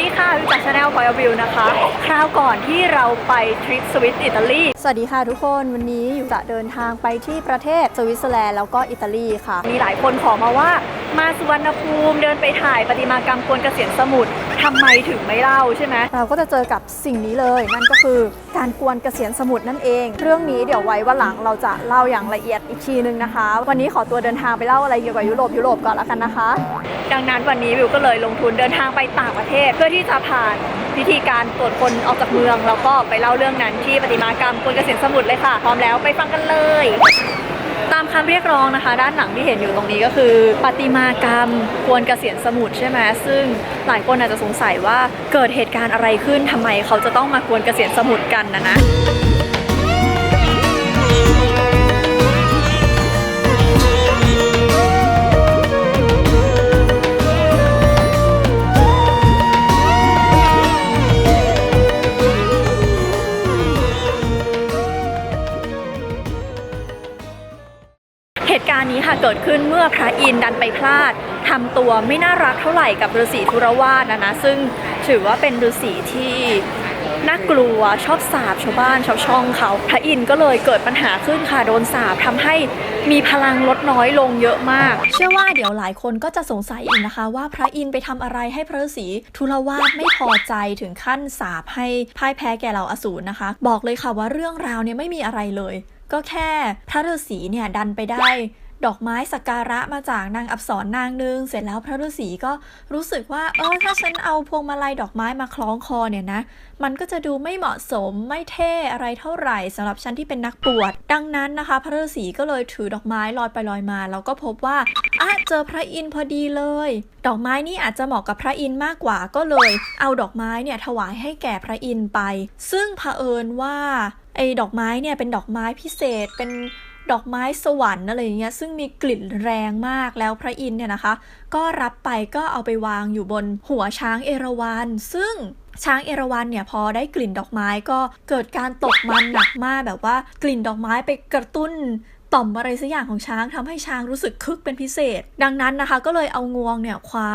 ดีค่ะวิจากชาแนลพอยวิวนะคะ คราวก่อนที่เราไปทริปสวิตอิตาลี สวัสดีค่ะทุกคนวันนี้อยู่จะเดินทางไปที่ประเทศสวิตเซอร์แลนด์แล้วก็อิตาลีค่ะ มีหลายคนขอมาว่ามาสุวรรณภูมิเดินไปถ่ายประติมากรรมกวนเกษียณสมุทร ทำไมถึงไม่เล่าใช่ไหมเราก็จะเจอกับสิ่งนี้เลยนั่นก็คือการกวนเกษียณสมุทรนั่นเอง เรื่องนี้เดี๋ยวไว้วันหลังเราจะเล่าอย่างละเอียดอีกทีนึงนะคะ วันนี้ขอตัวเดินทางไปเล่าอะไรเกี่ยวกับยุโรปยุโรปก่อนแล้วกันนะคะ ดังนั้นวันนี้วิวก็เลยลงทุนเดินทางไปต่างประเทศ เพื่อที่จะผ่านพิธีการตรวจคนออกจากเมืองแล้วก็ไปเล่าเรื่องนั้นที่ประติมากรรมกวนเกษียณสมุทรเลยค่ะ พร้อมแล้วไปฟังกันเลย ตามคำเรียกร้องนะคะ ด้านหลังที่เห็นอยู่ตรงนี้ก็คือปฏิมากรรมกวรเกษียณสมุทรใช่ไหมซึ่งหลายคนอาจจะสงสัยว่าเกิดเหตุการณ์อะไรขึ้นทำไมเขาจะต้องมากวรเกษียณสมุทรกันนะนะ เกิดขึ้นเมื่อพระอินทร์ดันไปพลาดทำตัวไม่น่ารักเท่าไหร่กับฤาษีธุรวาสนะนะซึ่งถือว่าเป็นฤาษีที่น่ากลัวชอบสาบชาวบ้านชาวช่องเขา พระอินทร์ก็เลยเกิดปัญหาขึ้นค่ะโดนสาบทำให้มีพลังลดน้อยลงเยอะมาก เชื่อว่าเดี๋ยวหลายคนก็จะสงสัยอีกนะคะ ว่าพระอินทร์ไปทำอะไรให้พระฤาษีธุรวาสไม่พอใจถึงขั้นสาบให้พ่ายแพ้แก่เหล่าอสูรนะคะ บอกเลยค่ะว่าเรื่องราวเนี่ยไม่มีอะไรเลย ก็แค่พระฤาษีเนี่ยดันไปได้ ดอกไม้สักการะมาจากนางอับสรนางนึง เสร็จแล้วพระฤาษีก็รู้สึกว่า เออ ถ้าฉันเอาพวงมาลัยดอกไม้มาคล้องคอเนี่ยนะ มันก็จะดูไม่เหมาะสมไม่เท่อะไรเท่าไหร่สำหรับฉันที่เป็นนักบวชดังนั้นนะคะ พระฤาษีก็เลยถือดอกไม้ลอยไปลอยมา แล้วก็พบว่าอะเจอพระอินทร์พอดีเลย ดอกไม้นี่อาจจะเหมาะกับพระอินทร์มากกว่าก็เลย เอาดอกไม้เนี่ยถวายให้แก่พระอินทร์ไป ซึ่งเผอิญว่าไอ้ดอกไม้เนี่ยเป็นดอกไม้พิเศษเป็น ดอกไม้สวรรค์อะไรอย่างเงี้ยซึ่งมีกลิ่นแรงมากแล้วพระอินทร์เนี่ยนะคะ ก็รับไปก็เอาไปวางอยู่บนหัวช้างเอราวัณซึ่งช้างเอราวัณเนี่ยพอได้กลิ่นดอกไม้ก็เกิดการตกมันหนักมากแบบว่ากลิ่นดอกไม้ไปกระตุ้นต่อมอะไรสักอย่างของช้างทำให้ช้างรู้สึกคึกเป็นพิเศษ ดังนั้นนะคะ ก็เลยเอางวงเนี่ยคว้า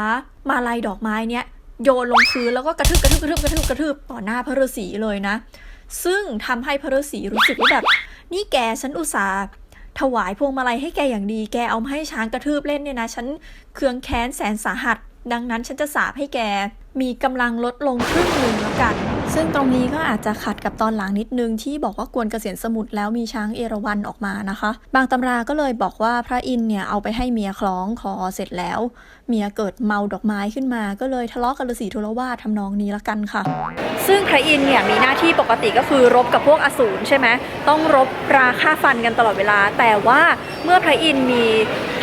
มาลัยดอกไม้เนี่ยโยนลงพื้นแล้วก็กระทืบกระทืบกระทืบกระทืบกระทืบต่อหน้าพระฤาษีเลยนะ ซึ่งทำให้พระฤาษีรู้สึกว่าแบบ นี่แกฉันอุตส่าห์ ถวายพวงมาลัยให้แกอย่างดี แกเอามาให้ช้างกระทืบเล่นเนี่ยนะ ฉันเคืองแค้นแสนสาหัส ดังนั้นฉันจะสาบให้แกมีกำลังลดลงครึ่งหนึ่งแล้วกัน ซึ่งตรงนี้ก็อาจจะขัดกับตอนหลังนิดนึงที่บอกว่ากวนเกษียณสมุทรแล้วมีช้างเอราวัณออกมานะคะ บางตำราก็เลยบอกว่าพระอินเนี่ยเอาไปให้เมียคล้องคอเสร็จแล้ว เมียเกิดเมาดอกไม้ขึ้นมา ก็เลยทะเลาะกับฤาษีทุรวาททำนองนี้ละกันค่ะ ซึ่งพระอินเนี่ยมีหน้าที่ปกติก็คือรบกับพวกอสูรใช่ไหมต้องรบราฆ่าฟันกันตลอดเวลา แต่ว่าเมื่อพระอินมี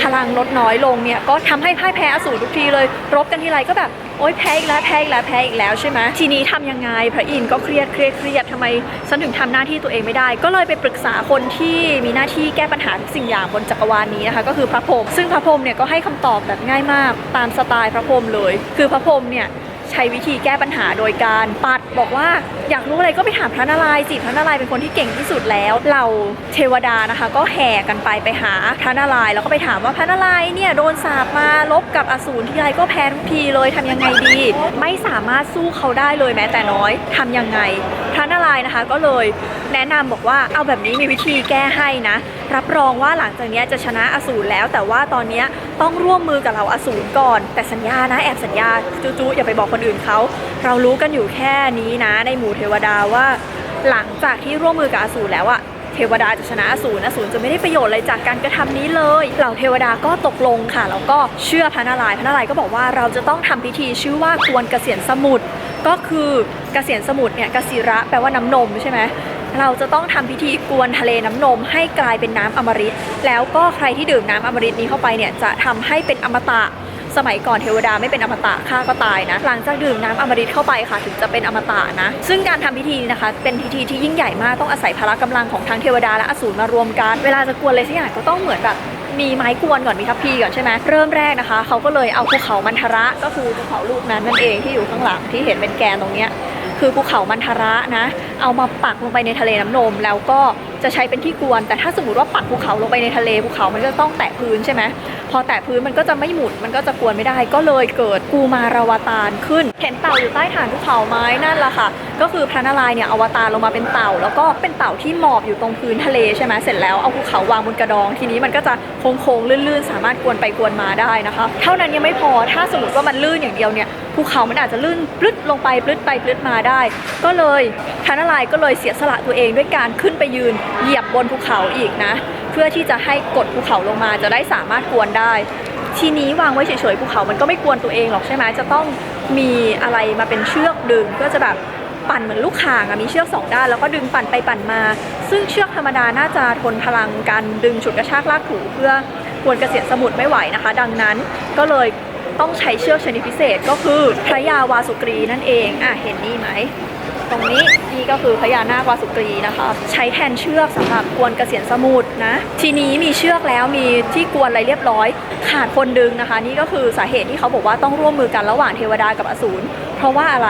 พลังลดน้อยลงเนี่ยก็ทำให้พ่ายแพ้อสูรทุกทีเลย รบกันทีไรก็แบบโอ๊ยแพ้อีกแล้วแพ้อีกแล้วแพ้อีกแล้วใช่ไหมทีนี้ทำยังไงพระอินทร์ก็เครียดเครียดเครียดทำไมฉันถึงทำหน้าที่ตัวเองไม่ได้ ก็เลยไปปรึกษาคนที่มีหน้าที่แก้ปัญหาทุกสิ่งอย่างบนจักรวาลนี้นะคะก็คือพระพรหมซึ่งพระพรหมเนี่ยก็ให้คำตอบแบบง่ายมากตามสไตล์พระพรหมเลย คือพระพรหมเนี่ย ใช้วิธีแก้ปัญหาโดยการปัดบอกว่าอยากรู้อะไรก็ไปถามพระนารายณ์สิพระนารายณ์เป็นคนที่เก่งที่สุดแล้วเหล่าเทวดานะคะ ก็แห่กันไปไปหาพระนารายณ์แล้วก็ไปถามว่าพระนารายณ์เนี่ยโดนสาปมาลบกับอสูรที่ไรก็แพ้ทุกทีเลยทำยังไงดี ไม่สามารถสู้เขาได้เลยแม้แต่น้อยทำยังไง พระนารายณ์นะคะก็เลยแนะนำบอกว่าเอาแบบนี้มีวิธีแก้ให้นะ รับรองว่าหลังจากนี้จะชนะอสูรแล้ว แต่ว่าตอนนี้ต้องร่วมมือกับเราอสูรก่อน แต่สัญญานะแอบสัญญาจู้ๆอย่าไปบอกคนอื่นเขาเรารู้กันอยู่แค่นี้นะ ในหมู่เทวดาว่า หลังจากที่ร่วมมือกับอสูรแล้วอะเทวดาจะชนะอสูรอสูรจะไม่ได้ประโยชน์อะไรจากการกระทำนี้เลย เหล่าเทวดาก็ตกลงค่ะ แล้วก็เชื่อพระนารายณ์พระนารายณ์ก็บอกว่าเราจะต้องทำพิธีชื่อว่าควรเกษียณสมุทรก็คือเกษียณสมุทรเนี่ยกสิระแปลว่าน้ำนมใช่ไหม เราจะต้องทำพิธีกวนทะเลน้ำนม ให้กลายเป็นน้ำอมฤตแล้วก็ใครที่ดื่มน้ำอมฤตนี้เข้าไปเนี่ยจะทำให้เป็นอมตะสมัยก่อนเทวดาไม่เป็นอมตะฆ่าก็ตายนะ หลังจากดื่มน้ำอมฤตเข้าไปค่ะ ถึงจะเป็นอมตะนะ ซึ่งการทำพิธีนะคะ เป็นพิธีที่ยิ่งใหญ่มากต้องอาศัยพละกำลังของทั้งเทวดาและอสูรมารวมกัน เวลาจะกวนอะไรสักอย่างก็ต้องเหมือนแบบมีไม้กวนก่อนมีทัพพีก่อนใช่ไหมเริ่มแรกนะคะเขาก็เลยเอาภูเขามันทระก็คือภูเขาลูกนั้นนั่นเองที่อยู่ข้างหลังที่เห็นเป็นแกนตรงเนี้ย คือภูเขามันทระนะ เอามาปักลงไปในทะเลน้ำนม แล้วก็ จะใช้เป็นที่กวน แต่ถ้าสมมติว่าปักภูเขาลงไปในทะเลภูเขามันก็ต้องแตะพื้นใช่ไหมพอแตะพื้นมันก็จะไม่หมุนมันก็จะกวนไม่ได้ก็เลยเกิดกูมาราวตารขึ้น เห็นเต่าอยู่ใต้ฐานภูเขาไหม้นั่นแหละค่ะ ก็คือพระนารายณ์เนี่ยอวตารลงมาเป็นเต่า แล้วก็เป็นเต่าที่หมอบอยู่ตรงพื้นทะเลใช่ไหมเสร็จแล้วเอาภูเขาวางบนกระดอง ทีนี้มันก็จะโค้งๆลื่นๆ สามารถกวนไปกวนมาได้นะคะ เท่านั้นยังไม่พอถ้าสมมติว่ามันลื่นอย่างเดียวเนี่ยภูเขามันอาจจะลื่นปลึดลงไปปลึดไปปลึดมาได้ ก็เลยพระนารายณ์ก็เลยเสียสละตัวเองด้วยการขึ้นไปยืนเหยียบบนภูเขาอีกนะ เพื่อที่จะให้กดภูเขาลงมาจะได้สามารถกวนได้ ทีนี้วางไว้เฉยๆภูเขามันก็ไม่กวนตัวเองหรอกใช่ไหมจะต้องมีอะไรมาเป็นเชือกดึงเพื่อจะแบบปั่นเหมือนลูกข่างมีเชือกสองด้านแล้วก็ดึงปั่นไปปั่นมา ซึ่งเชือกธรรมดาน่าจะทนพลังการดึงฉุดกระชากลากถูเพื่อกวนเกษียณสมุทรไม่ไหวนะคะ ดังนั้นก็เลยต้องใช้เชือกชนิดพิเศษก็คือพระยาวาสุกรีนั่นเองอะเห็นนี่ไหม ตรงนี้นี่ก็คือพญานาควาสุกรีนะคะ ใช้แทนเชือกสำหรับกวนเกษียณสมุทรนะ ทีนี้มีเชือกแล้วมีที่กวนอะไรเรียบร้อย ขาดคนดึงนะคะ นี่ก็คือสาเหตุที่เขาบอกว่าต้องร่วมมือกันระหว่างเทวดากับอสูรเพราะว่าอะไร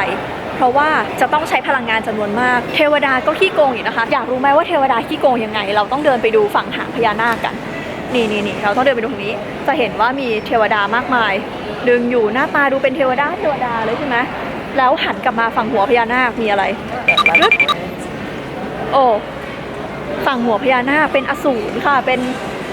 เพราะว่าจะต้องใช้พลังงานจำนวนมาก เทวดาก็ขี้โกงอีกนะคะ อยากรู้ไหมว่าเทวดาขี้โกงยังไง เราต้องเดินไปดูฝั่งหางพญานาคกัน นี่นี่นี่เราต้องเดินไปดูตรงนี้ จะเห็นว่ามีเทวดามากมาย ดึงอยู่หน้าตาดูเป็นเทวดาเทวดาเลยใช่ไหม แล้วหันกลับมาฝั่งหัวพญานาคมีอะไรปึ๊บโอ้ฝั่งหัวพญานาคเป็นอสูรค่ะ เป็น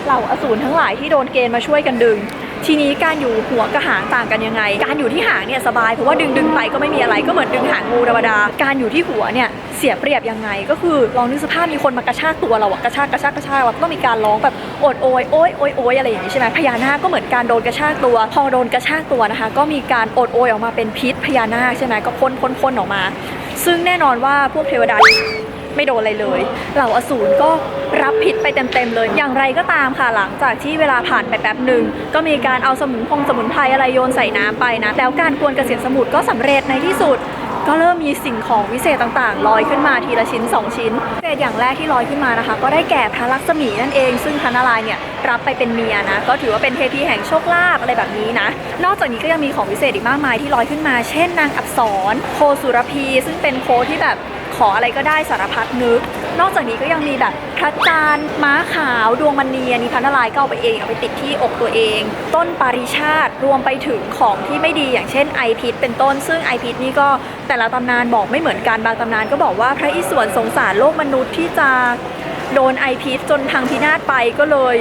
เหล่าอสูรทั้งหลายที่โดนเกณฑ์มาช่วยกันดึง ทีนี้การอยู่หัวกับหางต่างกันยังไง การอยู่ที่หางเนี่ยสบายเพราะว่าดึงดึงไปก็ไม่มีอะไรก็เหมือนดึงหางงูธรรมดา การอยู่ที่หัวเนี่ย เสียเปรียบยังไง ก็คือลองนึกสภาพมีคนมากระชากตัวเราอะกระชากกระชากกระชากเราต้องมีการร้องแบบโอดโอยโอยโอยโอยอะไรอย่างนี้ใช่ไหมพญานาคก็เหมือนการโดนกระชากตัว พอโดนกระชากตัวนะคะ ก็มีการโอดโอยออกมาเป็นพิษพญานาคใช่ไหมก็พ่นพ่นพ่นออกมา ซึ่งแน่นอนว่าพวกเทวดาไม่โดนอะไรเลยเหล่าอสูรก็รับผิดไปเต็มๆเลย อย่างไรก็ตามค่ะหลังจากที่เวลาผ่านไปแป๊บหนึ่งก็มีการเอาสมุนพงสมุนไพรอะไรโยนใส่น้ำไปนะ แล้วการกวนเกษียณสมุทรก็สำเร็จในที่สุด ก็เริ่มมีสิ่งของวิเศษต่างๆ ลอยขึ้นมาทีละชิ้น 2 ชิ้นวิเศษอย่างแรกที่ลอยขึ้นมานะคะ ก็ได้แก่พระลักษมีนั่นเอง ซึ่งพระนารายณ์เนี่ยรับไปเป็นเมียนะ ก็ถือว่าเป็นเทพีแห่งโชคลาภอะไรแบบนี้นะ นอกจากนี้ก็ยังมีของวิเศษอีกมากมายที่ลอยขึ้นมา เช่น นางอับสรโคสุรพี ซึ่งเป็นโคที่แบบขออะไรก็ได้สารพัดนึก นอกจากนี้ก็ยังมีแบบพระจันทร์ม้าขาวดวงมณีอันนี้พันนารายณ์ก็เอาไปเองเอาไปติดที่อกตัวเอง ต้นปาริชาติรวมไปถึงของที่ไม่ดีอย่างเช่นไอพิษเป็นต้น ซึ่งไอพิษนี่ก็แต่ละตำนานบอกไม่เหมือนกันบางตำนานก็บอกว่าพระอิศวรสงสารโลกมนุษย์ที่จะโดนไอพิษจนพังพินาศไปก็เลย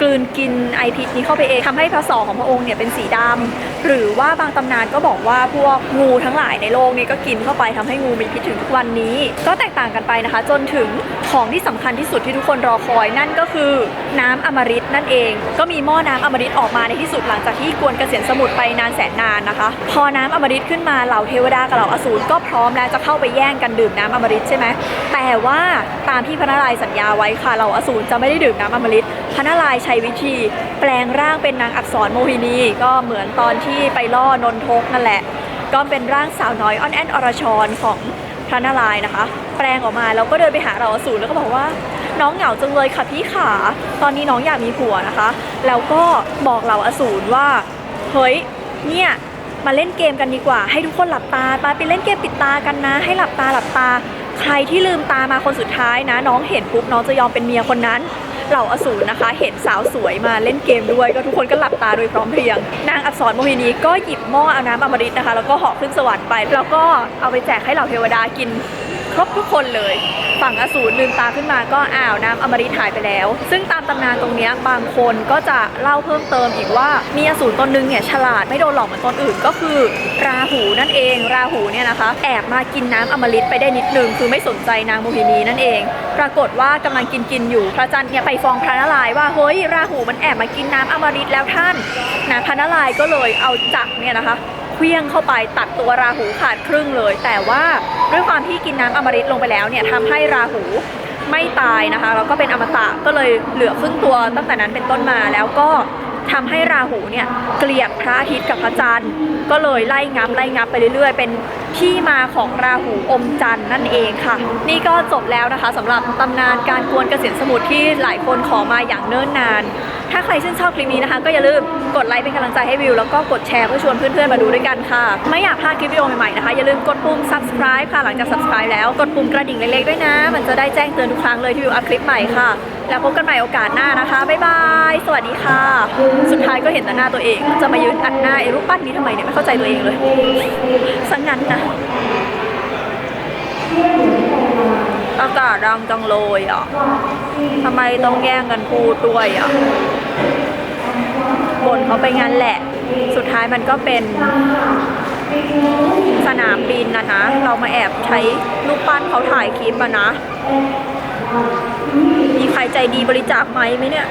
กลืนกินไอพิษนี้เข้าไปเองทำให้พระศอกของพระองค์เนี่ยเป็นสีดำหรือว่าบางตำนานก็บอกว่าพวกงูทั้งหลายในโลกนี้ก็กินเข้าไปทำให้งูมีพิษถึงทุกวันนี้ ก็แตกต่างกันไปนะคะ จนถึงของที่สำคัญที่สุดที่ทุกคนรอคอยนั่นก็คือน้ำอมฤตนั่นเอง ก็มีหม้อน้ำอมฤตออกมาในที่สุดหลังจากที่กวนเกษียณสมุทรไปนานแสนนานนะคะ พอน้ำอมฤตขึ้นมาเหล่าเทวดากับเหล่าอสูรก็พร้อมแล้วจะเข้าไปแย่งกันดื่มน้ำอมฤตใช่ไหมแต่ว่าตามที่พระนารายณ์สัญญาไว้ค่ะเหล่าอสูรจะไม่ได้ดื่มน้ำอมฤตพระนารายณ์ใช้วิธีแปลงร่างเป็นนางอักษรโมหินี ก็เหมือนตอนที่ไปล่อนนทกนั่นแหละ ก็เป็นร่างสาวน้อยอ้อนแอนอรชรของพระนารายณ์นะคะ แปลงออกมาแล้วก็เดินไปหาเราอสูรแล้วก็บอกว่าน้องเหงาจังเลยค่ะพี่ขา ตอนนี้น้องอยากมีผัวนะคะ แล้วก็บอกเราอสูรว่าเฮ้ยเนี่ยมาเล่นเกมกันดีกว่า ให้ทุกคนหลับตาไปไปเล่นเกมปิดตากันนะ ให้หลับตาหลับตา ใครที่ลืมตามาคนสุดท้ายนะ น้องเห็นปุ๊บน้องจะยอมเป็นเมียคนนั้น เหล่าอสูรนะคะ เห็นสาวสวยมาเล่นเกมด้วย ก็ทุกคนก็หลับตาโดยพร้อมเพรียง นางอักษรโมหินีก็หยิบหม้อเอาน้ำอมฤตนะคะ แล้วก็เหาะขึ้นสวรรค์ไป แล้วก็เอาไปแจกให้เหล่าเทวดากิน ครบทุกคนเลย ฝั่งอสูรลืมตาขึ้นมาก็อ้าวน้ำอมฤตหายไปแล้ว ซึ่งตามตำนานตรงนี้บางคนก็จะเล่าเพิ่มเติมอีกว่ามีอสูรตนนึงเนี่ยฉลาดไม่โดนหลอกเหมือนตนอื่น ก็คือราหูนั่นเอง ราหูเนี่ยนะคะ แอบมากินน้ำอมฤตไปได้นิดนึงคือไม่สนใจนางโมหินีนั่นเอง ปรากฏว่ากำลังกินกินอยู่พระจันทร์เนี่ยไปฟ้องพระนารายณ์ว่าเฮ้ยราหูมันแอบมากินน้ำอมฤตแล้วท่านนะพระนารายณ์ก็เลยเอาจักรเนี่ยนะคะ เคลี้ยงเข้าไปตัดตัวราหูขาดครึ่งเลย แต่ว่าด้วยความที่กินน้ำอมฤตลงไปแล้วเนี่ยทำให้ราหูไม่ตายนะคะแล้วก็เป็นอมตะก็เลยเหลือครึ่งตัวตั้งแต่นั้นเป็นต้นมาแล้วก็ทำให้ราหูเนี่ยเกลียดพระอาทิตย์กับพระจันทร์ก็เลยไล่งับไล่งับไปเรื่อยๆ เป็นที่มาของราหูอมจันทร์นั่นเองค่ะ นี่ก็จบแล้วนะคะสำหรับตำนานการกวนเกษียณสมุทรที่หลายคนขอมาอย่างเนิ่นนาน ถ้าใครชื่นชอบคลิปนี้นะคะ ก็อย่าลืมกดไลค์เป็นกำลังใจให้วิว แล้วก็กดแชร์เพื่อชวนเพื่อนๆมาดูด้วยกันค่ะ ไม่อยากพลาดคลิปวิดีโอใหม่ๆนะคะ อย่าลืมกดปุ่ม subscribe ค่ะ หลังจาก subscribe แล้วกดปุ่มกระดิ่งเล็กๆด้วยนะ มันจะได้แจ้งเตือนทุกครั้งเลยที่วิวอัพคลิปใหม่ค่ะ แล้วพบกันใหม่โอกาสหน้านะคะ บ๊ายบาย สวัสดีค่ะ สุดท้ายก็เห็นแต่หน้าตัวเอง จะมายืนอัดหน้าไอ้รูปปั้นนี้ทำไมเนี่ยไม่เข้าใจตัวเองเลยสังงั้นนะอากาศรังจังเลยอะทำไมต้องแย่งกันพูดด้วยอะ บ่นเขาไปงั้นแหละ สุดท้ายมันก็เป็นสนามบินนะนะ เรามาแอบใช้ลูกปั้นเขาถ่ายคลิปอะนะ มีใครใจดีบริจาคไหมไหมเนี่ย